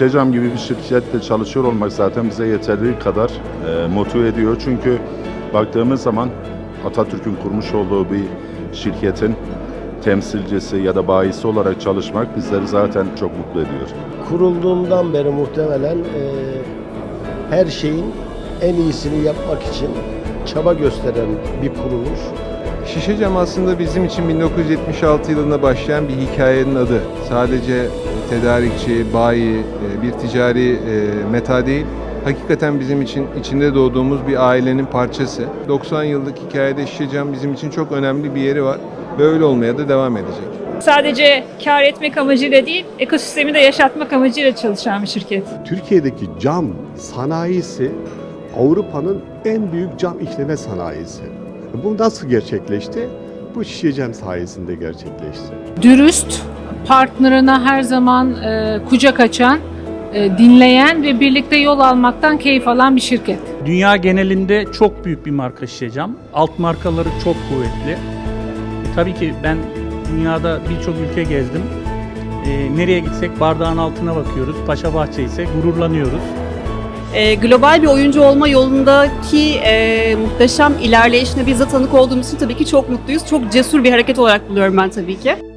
Şişecam gibi bir şirkette çalışıyor olmak zaten bize yeterli kadar e, motive ediyor. Çünkü baktığımız zaman Atatürk'ün kurmuş olduğu bir şirketin temsilcisi ya da bayisi olarak çalışmak bizleri zaten çok mutlu ediyor. kurulduğundan beri muhtemelen e, her şeyin en iyisini yapmak için çaba gösteren bir kuruluş. Şişecam aslında bizim için 1976 yılında başlayan bir hikayenin adı. Sadece tedarikçi, bayi, e, bir ticari e, meta değil, hakikaten bizim için içinde doğduğumuz bir ailenin parçası. 90 yıllık hikayede Şişecam bizim için çok önemli bir yeri var ve öyle olmaya da devam edecek. Sadece kar etmek amacıyla değil, ekosistemi de yaşatmak amacıyla çalışan bir şirket. Türkiye'deki cam sanayisi Avrupa'nın en büyük cam işleme sanayisi. Bu nasıl gerçekleşti? Bu şişecam sayesinde gerçekleşti. dürüst, partnerine her zaman e, kucak açan, e, dinleyen ve birlikte yol almaktan keyif alan bir şirket. Dünya genelinde çok büyük bir marka Şişecam. Alt markaları çok kuvvetli. E, tabii ki ben dünyada birçok ülke gezdim. E, nereye gitsek bardağın altına bakıyoruz. Paşa Bahçe ise gururlanıyoruz. E, global bir oyuncu olma yolundaki e, muhteşem ilerleyişine bizzat tanık olduğumuz için tabii ki çok mutluyuz. Çok cesur bir hareket olarak buluyorum ben tabii ki.